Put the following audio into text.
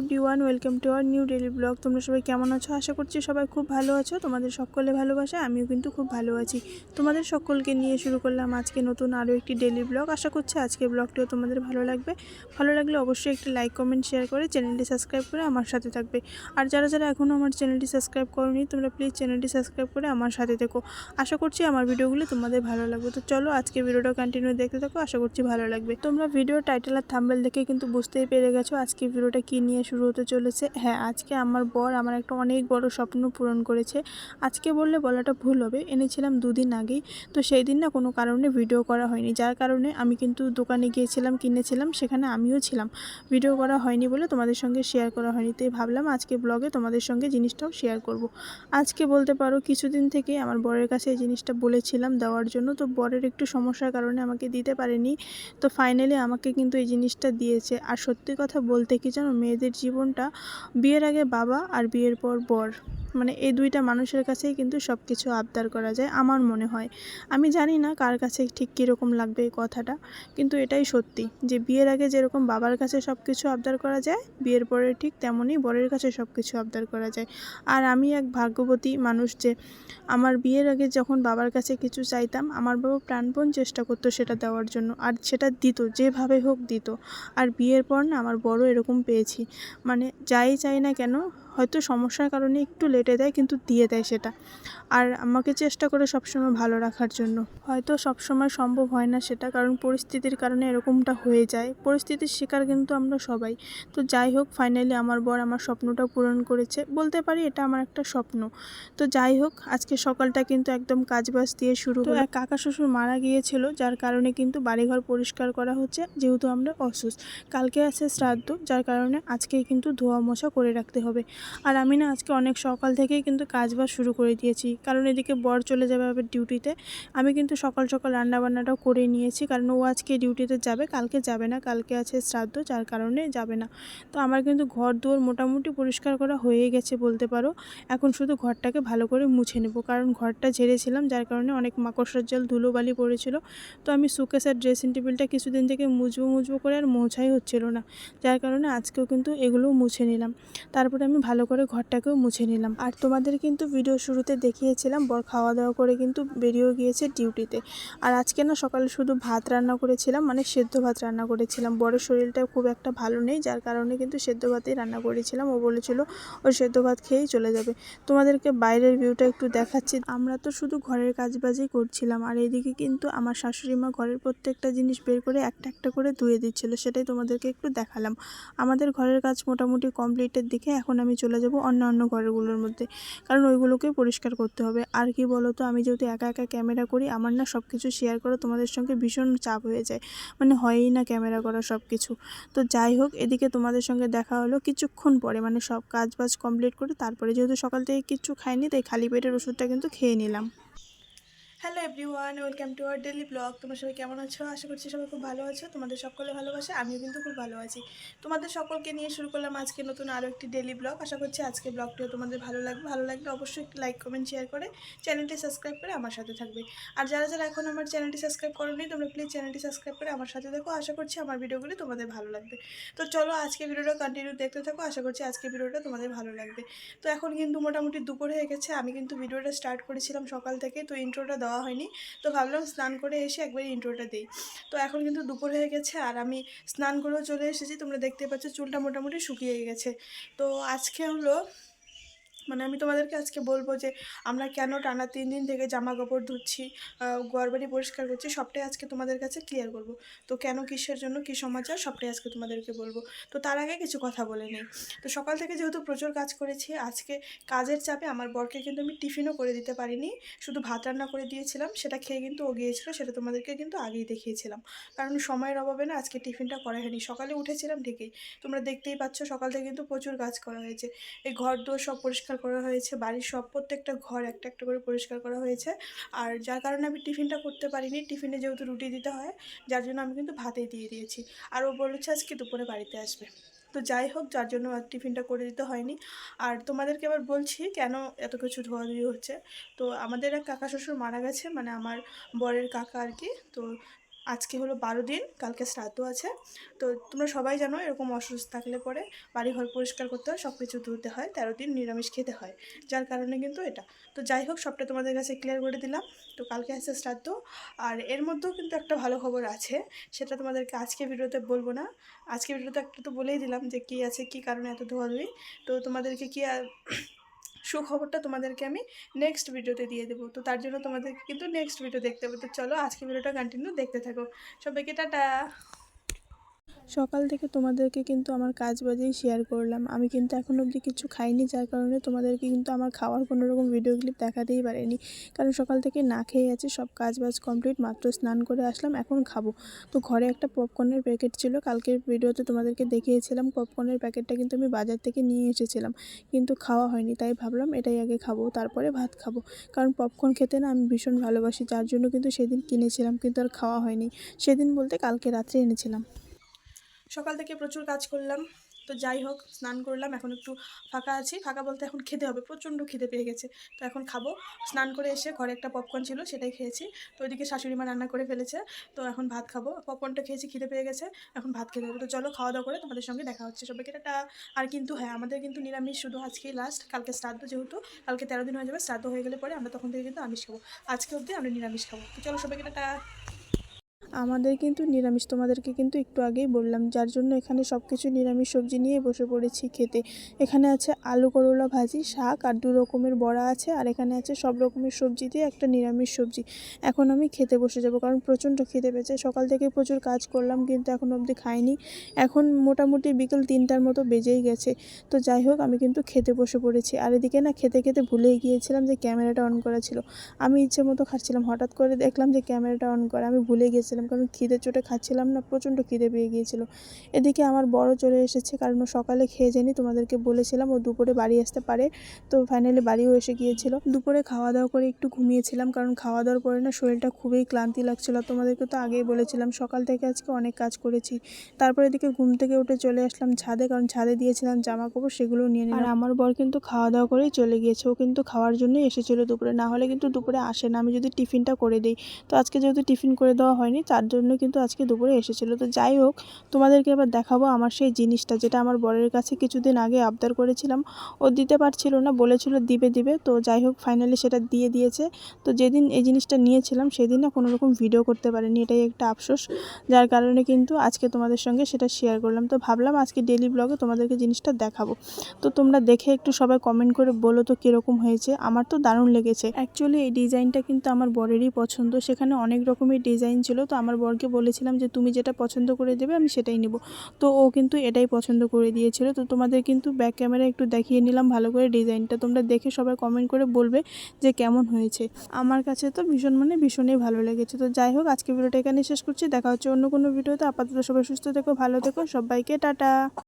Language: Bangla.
Everyone welcome to our new daily blog তোমরা সবাই কেমন আছো? আশা করছি সবাই খুব ভালো আছো। তোমাদের সকলে ভালোবাসে আমিও কিন্তু খুব ভালো আছি। তোমাদের সকলকে নিয়ে শুরু করলাম আজকে নতুন আরও একটি ডেলি ব্লগ আশা করছি আজকে ব্লগটিও তোমাদের ভালো লাগবে। ভালো লাগলে অবশ্যই একটি লাইক কমেন্ট শেয়ার করে চ্যানেলটি সাবস্ক্রাইব করে আমার সাথে থাকবে। আর যারা যারা এখনও আমার চ্যানেলটি সাবস্ক্রাইব করনি, তোমরা প্লিজ চ্যানেলটি সাবস্ক্রাইব করে আমার সাথে থেকো। আশা করছি আমার ভিডিওগুলো তোমাদের ভালো লাগবে। তো চলো আজকে ভিডিওটা কন্টিনিউ দেখতে থাকো, আশা করছি ভালো লাগবে। তোমরা ভিডিও টাইটেল আর থাম্বেল দেখে কিন্তু বুঝতেই পেরে গেছো আজকে ভিডিওটা কী নিয়ে শুরু হতে চলেছে। হ্যাঁ আজকে আমার বর আমার একটা অনেক বড় স্বপ্ন পূরণ করেছে। আজকে বললে বলাটা ভুল হবে, এনেছিলাম দুদিন আগেই। তো সেই দিন না কোনো কারণে ভিডিও করা হয়নি। যার কারণে আমি কিন্তু দোকানে গিয়েছিলাম, কিনেছিলাম, সেখানে আমিও ছিলাম। ভিডিও করা হয়নি বলে তোমাদের সঙ্গে শেয়ার করা হয়নি। তাই ভাবলাম আজকে ব্লগে তোমাদের সঙ্গে জিনিসটাও শেয়ার করব। আজকে বলতে পারো কিছুদিন থেকে আমার বরের কাছে এই জিনিসটা বলেছিলাম দেওয়ার জন্য। তো বরের একটু সমস্যার কারণে আমাকে দিতে পারেনি। তো ফাইনালি আমাকে কিন্তু এই জিনিসটা দিয়েছে। আর সত্যি কথা বলতে কি জানো, মেয়েদের জীবনটা বিয়ের আগে বাবা আর বিয়ের পর বর। মানে এই দুইটা মানুষের কাছেই কিন্তু সব কিছু আবদার করা যায় আমার মনে হয়। আমি জানি না কার কাছে ঠিক কীরকম লাগবে এই কথাটা, কিন্তু এটাই সত্যি যে বিয়ের আগে যেরকম বাবার কাছে সব কিছু আবদার করা যায়, বিয়ের পরে ঠিক তেমনই বরের কাছে সব কিছু আবদার করা যায়। আর আমি এক ভাগ্যবতী মানুষ যে আমার বিয়ের আগে যখন বাবার কাছে কিছু চাইতাম, আমার বাবা প্রাণপণ চেষ্টা করতো সেটা দেওয়ার জন্য। আর সেটা দিত, যেভাবে হোক দিত। আর বিয়ের পর না আমার বড় এরকম পেয়েছি। মানে যাই চাই না কেন হয়তো সমস্যার কারণে একটু লেটে দেয় কিন্তু দিয়ে দেয় সেটা। আর আমাকে চেষ্টা করে সবসময় ভালো রাখার জন্য। হয়তো সবসময় সম্ভব হয় না সেটা কারণ পরিস্থিতির কারণে এরকমটা হয়ে যায়। পরিস্থিতির শিকার কিন্তু আমরা সবাই। তো যাই হোক ফাইনালি আমার বর আমার স্বপ্নটা পূরণ করেছে। বলতে পারি এটা আমার একটা স্বপ্ন। তো যাই হোক আজকে সকালটা কিন্তু একদম কাজবাজ দিয়ে শুরু হলো। এক কাকা শ্বশুর মারা গিয়েছিল যার কারণে কিন্তু বাড়িঘর পরিষ্কার করা হচ্ছে যেহেতু আমরা অসুস্থ। কালকে আছে শ্রাদ্ধ যার কারণে আজকে কিন্তু ধোয়া মোছা করে রাখতে হবে। আর আমি না আজকে অনেক সকাল থেকেই কিন্তু কাজবাজ শুরু করে দিয়েছি। কারণ এদিকে বর চলে যাবে আবার ডিউটিতে। আমি কিন্তু সকাল সকাল রান্নাবান্নাটাও করে নিয়েছি। কারণ ও আজকে ডিউটিতে যাবে, কালকে যাবে না। কালকে আছে শ্রাদ্ধ, যার কারণে যাবে না। তো আমার কিন্তু ঘর দুয়ার মোটামুটি পরিষ্কার করা হয়ে গেছে বলতে পারো। এখন শুধু ঘরটাকে ভালো করে মুছে নেব। কারণ ঘরটা ঝেড়েছিলাম, যার কারণে অনেক মাকড়সার জল ধুলোবালি পড়েছিল। তো আমি সুকেসের ড্রেসিং টেবিলটা কিছুদিন থেকে মুজবো মুজবো করে আর মোছাই হচ্ছিল না। যার কারণে আজকেও কিন্তু এগুলোও মুছে নিলাম। তারপরে আমি ভালো করে ঘরটাকেও মুছে নিলাম। আর তোমাদের কিন্তু ভিডিও শুরুতে দেখিয়েছিলাম, বর খাওয়া দাওয়া করে কিন্তু বেরিয়েও গিয়েছে ডিউটিতে আর আজকে না সকালে শুধু ভাত রান্না করেছিলাম মানে সেদ্ধ ভাত রান্না করেছিলাম। বড়ের শরীরটা খুব একটা ভালো নেই, যার কারণে কিন্তু সেদ্ধ ভাতেই রান্না করেছিলাম। ও বলেছিল, ও সেদ্ধ ভাত খেয়েই চলে যাবে। তোমাদেরকে বাইরের ভিউটা একটু দেখাচ্ছি। আমরা তো শুধু ঘরের কাজবাজই করছিলাম, আর এইদিকে কিন্তু আমার শাশুড়ি মা ঘরের প্রত্যেকটা জিনিস বের করে একটা একটা করে ধুয়ে দিচ্ছিল, সেটাই তোমাদেরকে একটু দেখালাম। আমাদের ঘরের কাজ মোটামুটি কমপ্লিটের দিকে, এখন আমি চলে যাব অন্য অন্য ঘরগুলোর মধ্যে। কারণ ওইগুলোকে পরিষ্কার করতে হবে। আর কি বলো তো আমি যেহেতু একা একা ক্যামেরা করি, আমার না সব কিছু শেয়ার করা তোমাদের সঙ্গে ভীষণ চাপ হয়ে যায়। মানে হয়ই না ক্যামেরা করা সব কিছু তো যাই হোক, এদিকে তোমাদের সঙ্গে দেখা হলো কিছুক্ষণ পরে। মানে সব কাজ বাজ কমপ্লিট করে তারপরে যেহেতু সকাল থেকে কিছু খাইনি, তাই খালি পেটের ওষুধটা কিন্তু খেয়ে নিলাম। Hello everyone welcome to our daily blog তোমরা সবাই কেমন আছো? আশা করছি সবাই খুব ভালো আছো। তোমাদের সকলে ভালোবাসে, আমিও কিন্তু খুব ভালো আছি। তোমাদের সকলকে নিয়ে শুরু করলাম আজকে নতুন আরও একটি ডেলি ব্লগ আশা করছি আজকে ব্লগটিও তোমাদের ভালো লাগবে। ভালো লাগলে অবশ্যই একটি লাইক কমেন্ট শেয়ার করে চ্যানেলটি সাবস্ক্রাইব করে আমার সাথে থাকবে। আর যারা যারা এখন আমার চ্যানেলটি সাবস্ক্রাইব করোনি, তোমরা প্লিজ চ্যানেলটি সাবস্ক্রাইব করে আমার সাথে দেখো আশা করছি আমার ভিডিওগুলি তোমাদের ভালো লাগবে। তো চলো আজকে ভিডিওটা কন্টিনিউ দেখতে থাকো। আশা করছি আজকে ভিডিওটা তোমাদের ভালো লাগবে। তো এখন কিন্তু মোটামুটি দুপুর হয়ে গেছে। আমি কিন্তু ভিডিওটা স্টার্ট করেছিলাম সকাল থেকে। তো ইন্ট্রোটা দেওয়া হয়নি। তো ভাবলাম স্নান করে এসে একবার ইন্ট্রোটা দিই। তো এখন কিন্তু দুপুর হয়ে গেছে আর আমি স্নান করেও চলে এসেছি। তোমরা দেখতে পাচ্ছ চুলটা মোটামুটি শুকিয়ে গেছে। তো আজকে হলো মানে আমি তোমাদেরকে আজকে বলব যে, আমরা কেন টানা তিন দিন থেকে জামা কাপড় ধুচ্ছি ঘরবাড়ি পরিষ্কার করছি, সবটাই আজকে তোমাদের কাছে ক্লিয়ার করব। তো কেন কিসের জন্য, কী সমাচার, সবটাই আজকে তোমাদেরকে বলব। তো তার আগে কিছু কথা বলে নিই। তো সকাল থেকে যেহেতু প্রচুর কাজ করেছি, আজকে কাজের চাপে আমার বরকে কিন্তু আমি টিফিনও করে দিতে পারিনি, শুধু ভাত রান্না করে দিয়েছিলাম, সেটা খেয়ে কিন্তু ও গিয়েছিল, সেটা তোমাদেরকে কিন্তু আগেই দেখিয়েছিলাম। কারণ সময়ের অভাবে না আজকে টিফিনটা করা হয়নি। সকালে উঠেছিলাম ঠিকই, তোমরা দেখতেই পাচ্ছ সকাল থেকে কিন্তু প্রচুর কাজ করা হয়েছে। এই ঘর দোর সব পরিষ্কার করা হয়েছে, বাড়ির সব প্রত্যেকটা ঘর একটা একটা করে পরিষ্কার করা হয়েছে। আর যার কারণে আমি টিফিনটা করতে পারিনি, টিফিনে যেহেতু রুটি দিতে হয়, যার জন্য আমি কিন্তু ভাতেই দিয়ে দিয়েছি। আর ও বলেছে আজকে দুপুরে বাড়িতে আসবে। তো যাই হোক, যার জন্য আর টিফিনটা করে দিতে হয়নি। আর তোমাদেরকে আবার বলছি কেন এত কিছু ধোয়াধুয়ি হচ্ছে? তো আমাদের এক কাকা শ্বশুর মারা গেছে মানে আমার বরের কাকা আর কি। তো আজকে হলো বারো দিন, কালকে শ্রাদ্ধ আছে। তো তোমরা সবাই জানো এরকম অসুস্থ থাকলে পরে বাড়িঘর পরিষ্কার করতে হয় সব কিছু ধুতে হয়, তেরো দিন নিরামিষ খেতে হয়। যার কারণে কিন্তু এটা। তো যাই হোক, সবটা তোমাদের কাছে ক্লিয়ার করে দিলাম। তো কালকে আছে শ্রাদ্ধ। আর এর মধ্যেও কিন্তু একটা ভালো খবর আছে, সেটা তোমাদেরকে আজকে ভিডিওতে বলব না। আজকে ভিডিওতে একটা তো বলেই দিলাম যে কী আছে, কী কারণে এত ধোয়াধুয়ি তো তোমাদেরকে কি সুখবরটা তোমাদেরকে আমি নেক্সট ভিডিওতে দিয়ে দেবো। তো তার জন্য তোমাদেরকে কিন্তু নেক্সট ভিডিও দেখতে হবে। তো চলো আজকে ভিডিওটা কন্টিনিউ দেখতে থাকো। সবাইকে টাটা! সকাল থেকে তোমাদেরকে কিন্তু আমার কাজ বাজেই শেয়ার করলাম। আমি কিন্তু এখন অবধি কিছু খাইনি, যার কারণে তোমাদেরকে কিন্তু আমার খাওয়ার কোনো রকম ভিডিও ক্লিপ দেখাতেই পারিনি। কারণ সকাল থেকে না খেয়ে আছে, সব কাজ বাজ কমপ্লিট মাত্র স্নান করে আসলাম, এখন খাব। তো ঘরে একটা পপকর্নের প্যাকেট ছিল, কালকের ভিডিওতে তোমাদেরকে দেখিয়েছিলাম পপকর্নের প্যাকেটটা কিন্তু আমি বাজার থেকে নিয়ে এসেছিলাম, কিন্তু খাওয়া হয়নি, তাই ভাবলাম এটাই আগে খাব, তারপরে ভাত খাব। কারণ পপকর্ন খেতে না আমি ভীষণ ভালোবাসি, যার জন্য কিন্তু সেদিন কিনেছিলাম, কিন্তু আর খাওয়া হয়নি। সেদিন বলতে কালকে রাত্রে এনেছিলাম। সকাল থেকে প্রচুর কাজ করলাম। তো যাই হোক, স্নান করলাম, এখন একটু ফাঁকা আছি। ফাঁকা বলতে এখন খেতে হবে, প্রচণ্ড খিদে পেয়ে গেছে। তো এখন খাব। স্নান করে এসে ঘরে একটা পপকর্ন ছিল, সেটাই খেয়েছি। তো ওইদিকে শাশুড়ি মা রান্না করে ফেলেছে। তো এখন ভাত খাব। পপকর্নটা খেয়েছি, খিদে পেয়ে গেছে। এখন ভাত খেতে হবে। তো চলো খাওয়া দাওয়া করে তোমাদের সঙ্গে দেখা হচ্ছে সবাইকে। একটা আর কিন্তু হ্যাঁ আমাদের কিন্তু নিরামিষ শুধু আজকেই লাস্ট কালকে শ্রাদ্ধ যেহেতু, কালকে তেরো দিন হয়ে যাবে, শ্রাদ্ধ হয়ে গেলে পরে আমরা তখন থেকে কিন্তু আমিষ খাব। আজকে অবধি আমরা নিরামিষ খাব। তো চলো সবাইকে একটা আমাদের কিন্তু নিরামিষ, তোমাদেরকে কিন্তু একটু আগেই বললাম, যার জন্য এখানে সব কিছু নিরামিষ সবজি নিয়ে বসে পড়েছি খেতে। এখানে আছে আলু করলা ভাজি, শাক আর দু রকমের বড়া আছে, আর এখানে আছে সব রকমের সবজি দিয়ে একটা নিরামিষ সবজি। এখন আমি খেতে বসে যাব, কারণ প্রচণ্ড খেতে পেয়েছে। সকাল থেকে প্রচুর কাজ করলাম, কিন্তু এখন অবধি খাইনি। এখন মোটামুটি বিকেল তিনটার মতো বেজেই গেছে। তো যাই হোক, আমি কিন্তু খেতে বসে পড়েছি। আর এদিকে না, খেতে খেতে ভুলেই গিয়েছিলাম যে ক্যামেরাটা অন করা ছিল। আমি ইচ্ছে মতো খাচ্ছিলাম, হঠাৎ করে দেখলাম যে ক্যামেরাটা অন করা, আমি ভুলে গেছিলাম কারণ খিদে চোটে খাচ্ছিলাম না, প্রচণ্ড খিদে পেয়ে গিয়েছিল। এদিকে আমার বড় চলে এসেছে, কারণ ও সকালে খেয়ে যায়নি, তোমাদেরকে বলেছিলাম ও দুপুরে বাড়ি আসতে পারে। তো ফাইনালি বাড়িও এসে গিয়েছিল। দুপুরে খাওয়া দাওয়া করে একটু ঘুমিয়েছিলাম, কারণ খাওয়া দাওয়ার পরে না শরীরটা খুবই ক্লান্তি লাগছিল। তোমাদেরকে তো আগেই বলেছিলাম, সকাল থেকে আজকে অনেক কাজ করেছি। তারপরে এদিকে ঘুম থেকে উঠে চলে আসলাম ছাদে, কারণ ছাদে দিয়েছিলাম জামা কাপড় সেগুলো নিয়ে নিলাম। আর আমার বর কিন্তু খাওয়া দাওয়া করেই চলে গিয়েছে, ও কিন্তু খাওয়ার জন্যই এসেছিল দুপুরে। না হলে কিন্তু দুপুরে আসে না, আমি যদি টিফিনটা করে দিই। তো আজকে যেহেতু টিফিন করে দেওয়া হয়নি তার জন্য কিন্তু আজকে দুপুরে এসেছিল। তো যাই হোক, তোমাদেরকে এবার দেখাবো আমার সেই জিনিসটা যেটা আমার বরের কাছে কিছুদিন আগে আবদার করেছিলাম। ও দিতে পারছিল না, বলেছিল দিবে দিবে। তো যাই হোক ফাইনালি সেটা দিয়ে দিয়েছে। তো যেদিন এই জিনিসটা নিয়েছিলাম সেদিন না কোনো রকম ভিডিও করতে পারিনি, এটাই একটা আফসোস। যার কারণে কিন্তু আজকে তোমাদের সঙ্গে সেটা শেয়ার করলাম। তো ভাবলাম আজকে ডেলি ব্লগে তোমাদেরকে জিনিসটা দেখাবো। তো তোমরা দেখে একটু সবাই কমেন্ট করে বলো তো কীরকম হয়েছে। আমার তো দারুণ লেগেছে। অ্যাকচুয়ালি এই ডিজাইনটা কিন্তু আমার বরেরই পছন্দ। সেখানে অনেক রকমের ডিজাইন ছিল। তো আমার বরকে বলেছিলাম যে, তুমি যেটা পছন্দ করে দেবে, আমি সেটাই নেব। তো ও কিন্তু এটাই পছন্দ করে দিয়েছিল। তো তোমাদের কিন্তু ব্যাক ক্যামেরা একটু দেখিয়ে নিলাম ভালো করে ডিজাইনটা তোমরা দেখে সবাই কমেন্ট করে বলবে যে, কেমন হয়েছে। আমার কাছে তো ভীষণ মানে ভীষণই ভালো লেগেছে। তো যাই হোক, আজকে ভিডিওটা এখানে শেষ করছি। দেখা হচ্ছে অন্য কোনো ভিডিওতে। আপাতত সবাই সুস্থ থেকো, ভালো থেকো। সবাইকে টাটা।